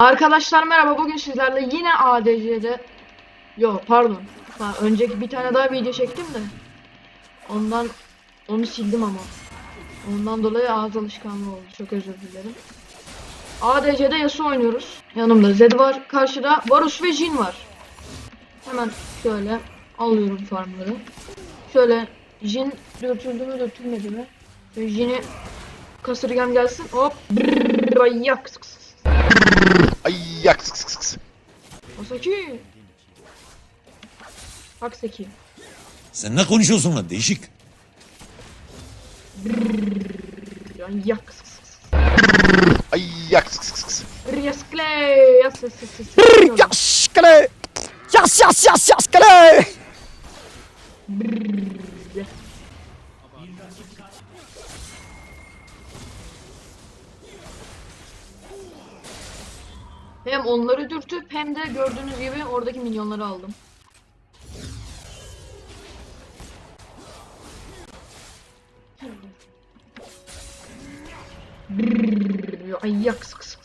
Arkadaşlar merhaba bugün sizlerle yine ADC'de Yo pardon. Ha, önceki bir tane daha video çektim de. Ondan onu sildim ama. Ondan dolayı ağız alışkanlığı oldu. Çok özür dilerim. ADC'de Yasuo oynuyoruz. Yanımda Zed var karşıda Varus ve Jin var. Hemen şöyle alıyorum farmları. Şöyle Jin dürtüldü mü dürtülmedi mi? Jin'i kasırgam gelsin hop Brrrr, ay yak sık sık sık. Masaki. Haksaki. Sen ne konuşuyorsun lan değişik. Yani yak. sık sık sık. Ay yak sık sık sık. Yaskle. Yas yas yas yas. Yas kale. Yas yas yas yas kale. Hem onları dürtüp hem de gördüğünüz gibi oradaki minyonları aldım. Ay yak sık sık.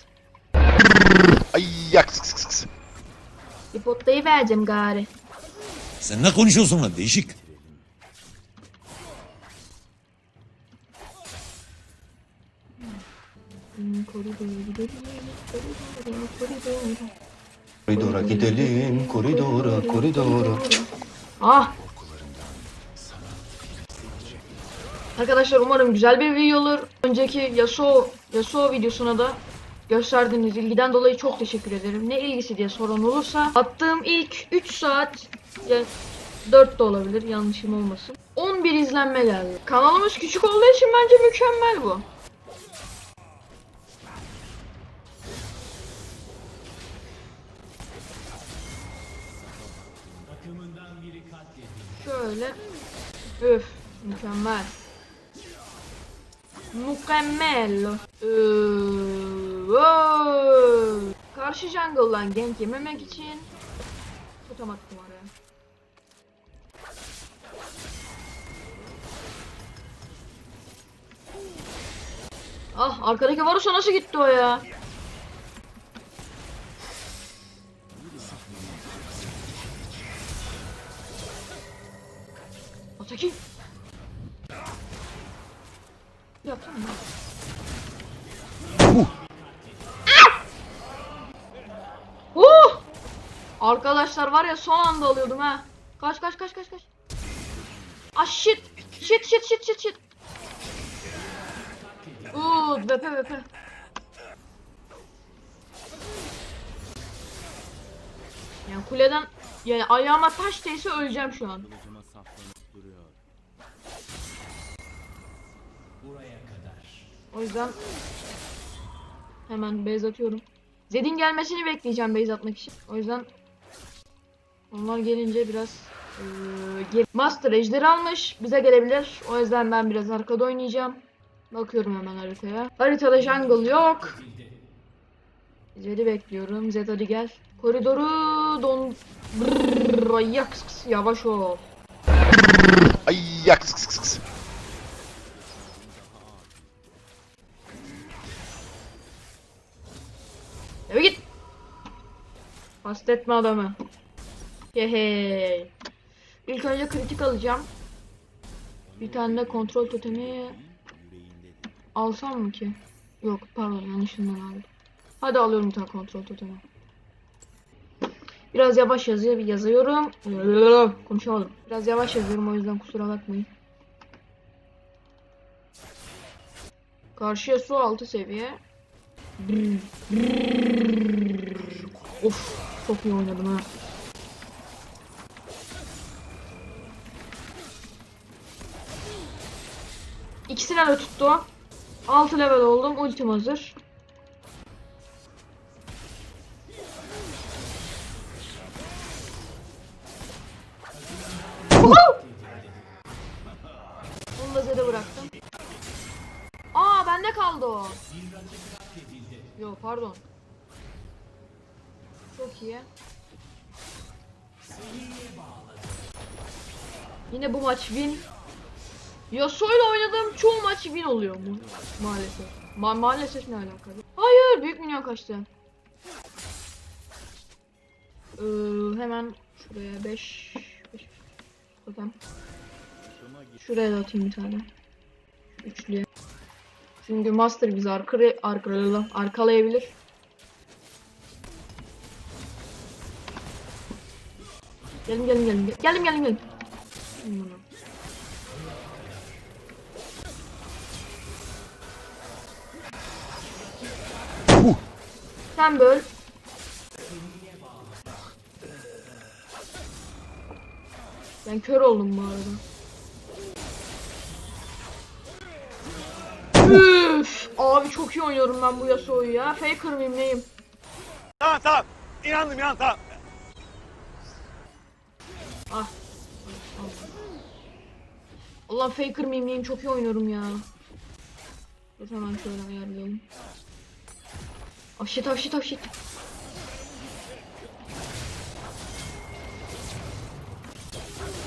Ay yak sık sık sık. İpotlayı vereceğim gari. Sen ne konuşuyorsun lan değişik. Hmm, Koridora Koridora gidelim, koridora, koridora. Ah! Arkadaşlar umarım güzel bir video olur. Önceki Yasuo, Yasuo videosuna da gösterdiğiniz ilgiden dolayı çok teşekkür ederim. Ne ilgisi diye soran olursa attığım ilk 3 saat ya 4 de olabilir yanlışım olmasın. 11 izlenme geldi. Kanalımız küçük olduğu için bence mükemmel bu. Şöyle. Üf, mükemmel. Mükemmel. Ee. Karşı jungle'dan gank yememek için attım oraya. Ah arkadaki Varus'a nasıl gitti o ya? Arkadaşlar var ya son anda alıyordum ha. Kaç kaç kaç kaç kaç. Ah shit. Shit shit shit shit shit. Uuu VP VP. Yani kuleden yani ayağıma taş değse öleceğim şu an. O yüzden hemen base atıyorum. Zed'in gelmesini bekleyeceğim base atmak için. O yüzden onlar gelince biraz geri- Master ejderi almış. Bize gelebilir. O yüzden ben biraz arkada oynayacağım. Bakıyorum hemen haritaya. Haritada jungle yok. Zed'i bekliyorum. Zed hadi gel. Koridoru don... Brrr, ay yak, sık sık, yavaş ol. Ay yak sık sık sık. Eve git. Hastetme adamı. Yehey. İlk önce kritik alacağım. Bir tane de kontrol totemi alsam mı ki? Yok pardon yanlışından aldım. Hadi alıyorum bir tane kontrol totemi. Biraz yavaş yazıyor yazıyorum. Konuşamadım. Biraz yavaş yazıyorum o yüzden kusura bakmayın. Karşıya su 6 seviye. Of çok iyi oynadım ha. İkisine de tuttu. 6 level oldum. Ultim hazır. Onu da Zed'e bıraktım. Aa bende kaldı o. Yo pardon. Çok iyi. Yine bu maç win. Yasuo'yla oynadığım çoğu maç win oluyor mu maalesef. Ma maalesef ne alakalı? Hayır büyük minyon kaçtı. Ee, hemen şuraya 5 5 Tamam. Şuraya da atayım bir tane. Üçlüye. Çünkü Master bizi arkaya arkalayalım, arkalayabilir. Gelin gelin gelin. Gelin gelin gelin. Sen böl. Ben kör oldum bu arada. Üf! Abi çok iyi oynuyorum ben bu Yasuo'yu ya. Faker miyim neyim? Tamam tamam. İnandım inan tamam. Ah. Allah Faker miyim neyim çok iyi oynuyorum ya. Dur hemen şöyle ayarlayalım. Oh shit oh shit oh shit.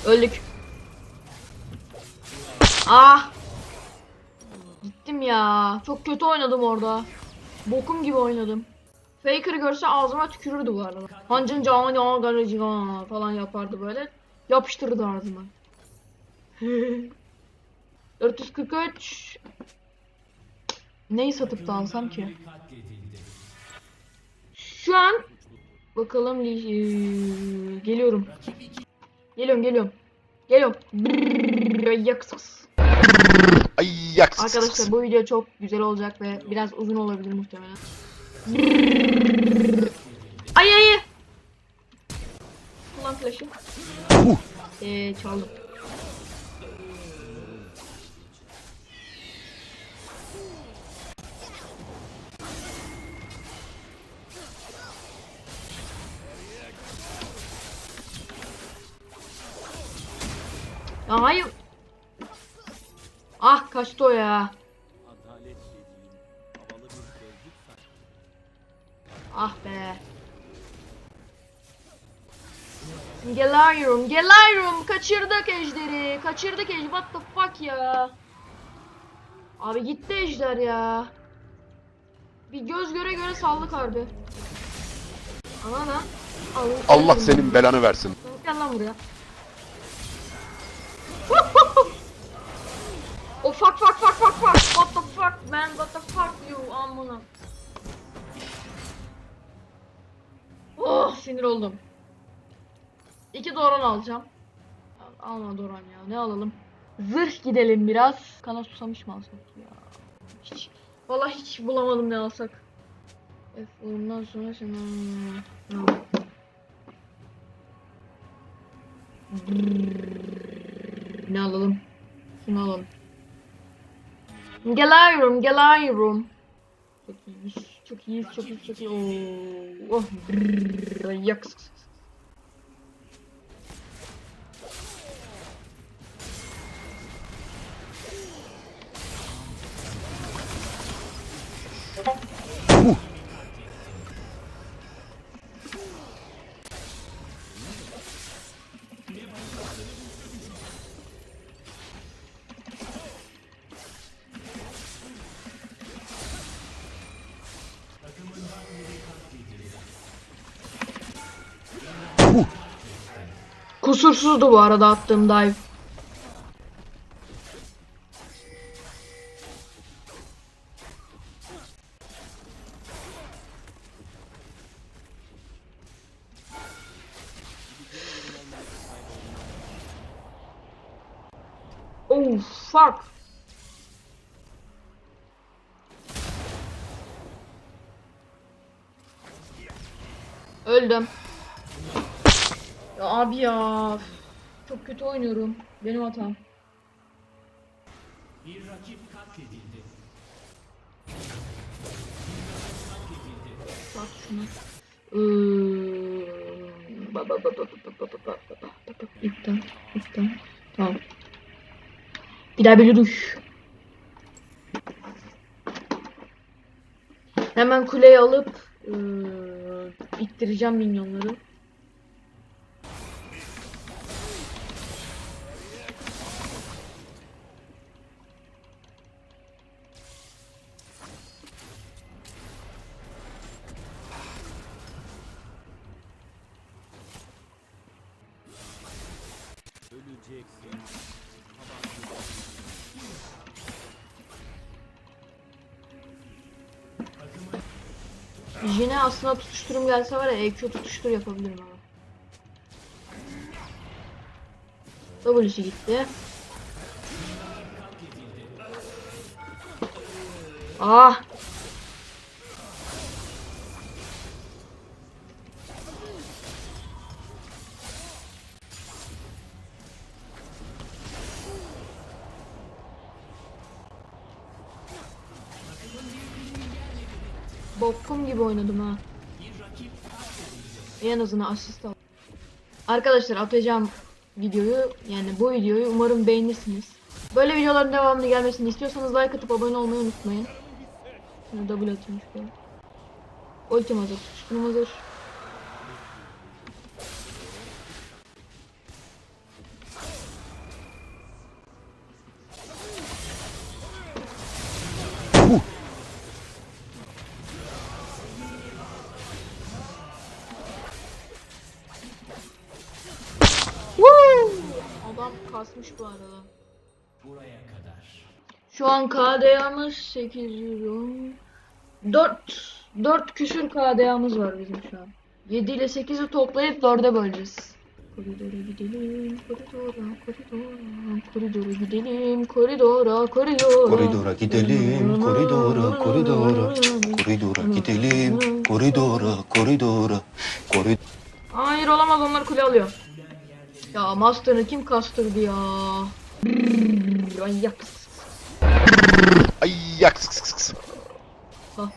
Öldük. Ah. Gittim ya. Çok kötü oynadım orada. Bokum gibi oynadım. Faker'ı görse ağzıma tükürürdü bu arada. Hancın canı garajı falan yapardı böyle. Yapıştırdı ağzıma. 443 Neyi satıp da alsam ki? Şu an bakalım eee, geliyorum. Geliyorum geliyorum. Geliyorum. Brrrr, yaksız. Ay yak. sık, sık, sık. Arkadaşlar bu video çok güzel olacak ve biraz uzun olabilir muhtemelen. Ay ay. Kullan flash'ı. Eee çaldım. Ya hayır. Ah kaçtı o ya. Ah be. Geliyorum, geliyorum. Kaçırdık ejderi. Kaçırdık ejderi. What the fuck ya. Abi gitti ejder ya. Bir göz göre göre saldık harbi. Ama lan. Allah senin belanı versin. Gel lan buraya. Oh fuck fuck fuck fuck fuck. What the fuck man? What the fuck you? Amına. Oh sinir oldum. İki Doran alacağım. Alma Doran ya. Ne alalım? Zırh gidelim biraz. Kana susamış mı alsak ya? Hiç. Vallahi hiç bulamadım ne alsak. F ondan sonra şimdi Ne alalım? Şunu alalım. Geliyorum, geliyorum. Çok iyiyiz, çok iyiyiz, çok iyiyiz, çok iyi. Oh, brrr, yak. Kusursuzdu bu arada attığım dive. Oh fuck. Öldüm. Ya abi ya. Çok kötü oynuyorum. Benim hatam. Bak şunu. Iıı, ba- ba- ba- ba- ba- ba- ba- ba- ba- ba- ba- ba- İptal, iptal. Tamam. Bir bir. Hemen kuleyi alıp ıı, ittireceğim minyonları. Yine aslında tutuşturum gelse var ya EQ tutuştur yapabilirim ama. W'si gitti. Ah! Bokkum gibi oynadım ha. En azından asist al. Arkadaşlar atacağım videoyu yani bu videoyu umarım beğenirsiniz. Böyle videoların devamlı gelmesini istiyorsanız like atıp abone olmayı unutmayın. Şimdi double atayım şuraya. Ultim hazır, tutuşturum hazır. Adam kasmış bu arada. Şu an KDA'mız 800 4 4 küsür KDA'mız var bizim şu an. 7 ile 8'i toplayıp 4'e böleceğiz. Koridora gidelim, koridora, koridora, koridora gidelim, koridora, koridora. Koridora gidelim, koridora, koridora. Koridora gidelim, koridora, koridora. Koridora. Hayır olamaz onlar kule alıyor. Ya Master'ı kim kastırdı ya? Manyak. Ay yak sık sık sık. Bak.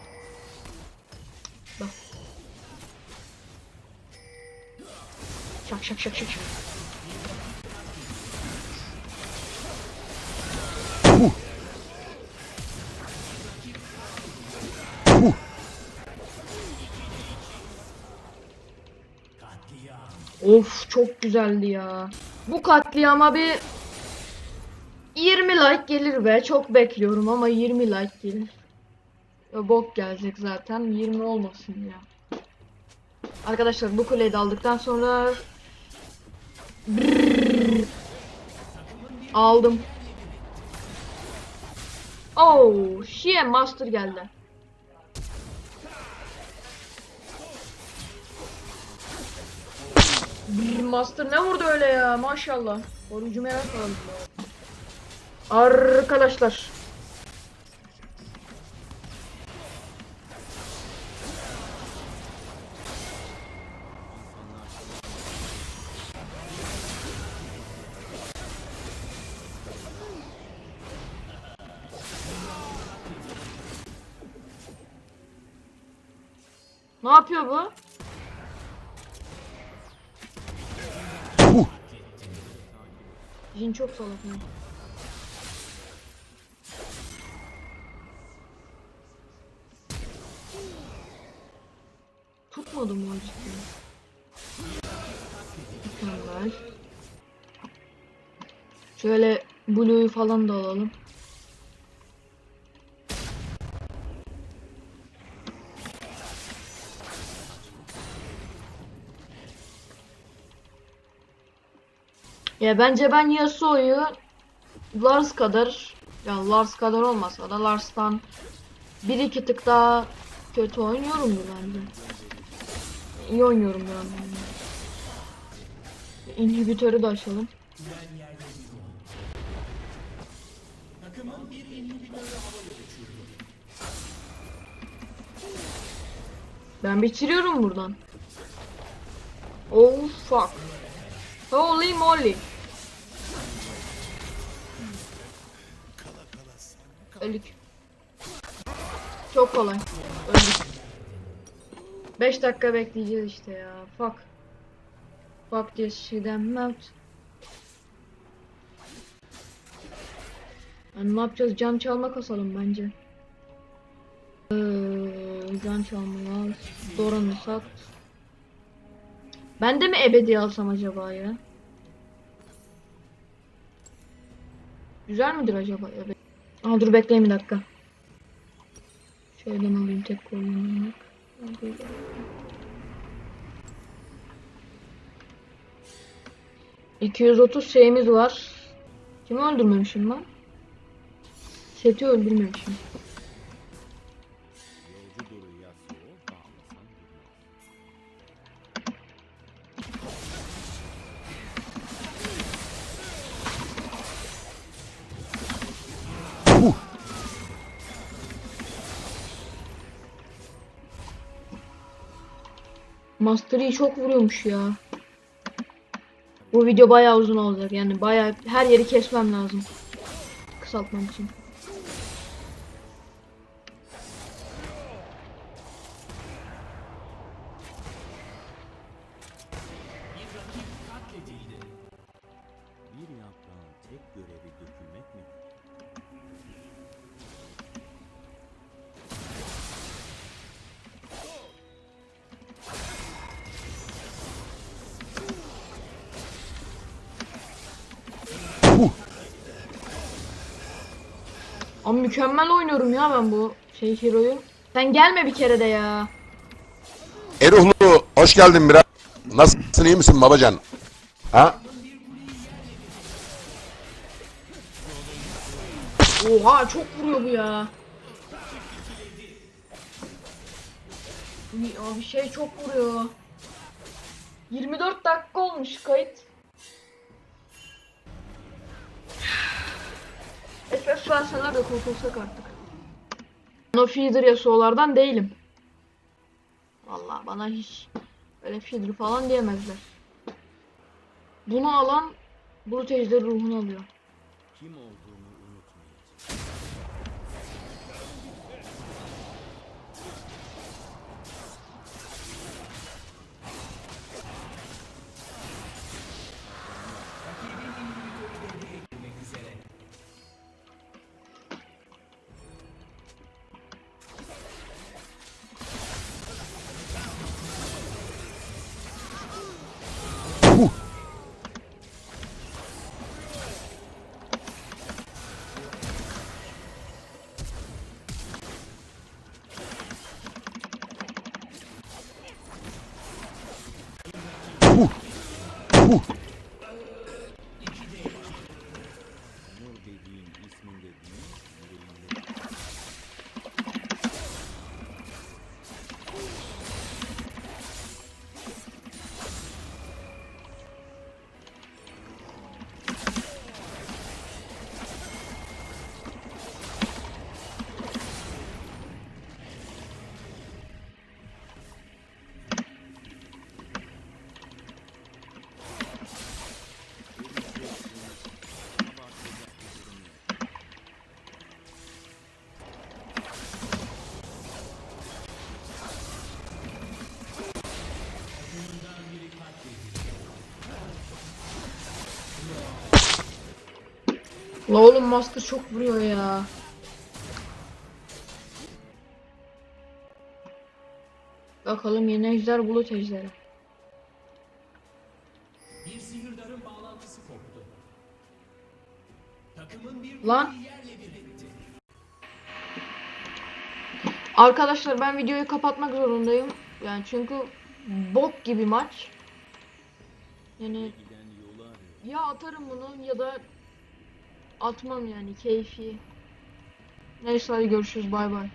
Bak. Şak şak şak şak şak. Of çok güzeldi ya. Bu katliama bir 20 like gelir be. Çok bekliyorum ama 20 like gelir. Bok gelecek zaten. 20 olmasın ya. Arkadaşlar bu kuleyi de aldıktan sonra Brrr. aldım. Oh, şiye master geldi. Brrr, master ne vurdu öyle ya maşallah. Koruyucu merak. Arkadaşlar Ne yapıyor bu? Jin çok salak. mı o cidden? Mükemmel. Şöyle Blue'yu falan da alalım. Ya bence ben Yasuo'yu Lars kadar ya Lars kadar olmasa da Lars'tan bir iki tık daha kötü oynuyorumdur bence. İyi oynuyorum yani. İnhibitörü de açalım. Ben bitiriyorum buradan. Oh fuck. Holy moly. Öldük. Çok kolay. Öldük. 5 dakika bekleyeceğiz işte ya. Fuck. Fuck this shit I'm out. Yani ne yapacağız? Can çalma kasalım bence. Ee, can çalma. Doran'ı sat. Ben de mi ebedi alsam acaba ya? Güzel midir acaba ebedi? Aa dur bekleyin bir dakika. Şöyle alayım tek kullanımlık. 230 şeyimiz var. Kimi öldürmemişim ben? Seti öldürmemişim. Master Yi çok vuruyormuş ya. Bu video bayağı uzun olacak yani bayağı her yeri kesmem lazım. Kısaltmam için. Ama mükemmel oynuyorum ya ben bu şey hero'yu. Sen gelme bir kere de ya. Eruhlu hoş geldin biraz. Nasılsın iyi misin babacan? Ha? Oha çok vuruyor bu ya. Uy, Abi şey çok vuruyor. 24 dakika olmuş kayıt. SS verseler de kurtulsak artık. Ben o feeder Yasuo'lardan değilim. Vallahi bana hiç öyle feeder falan diyemezler. Bunu alan Brut Ejderi ruhunu alıyor. Kim olduğumu La oğlum Master çok vuruyor ya. Bakalım yeni ejder bulut ejderi. Lan. Arkadaşlar ben videoyu kapatmak zorundayım. Yani çünkü bok gibi maç. Yani ya atarım bunu ya da atmam yani keyfi. Neyse hadi görüşürüz bay bay.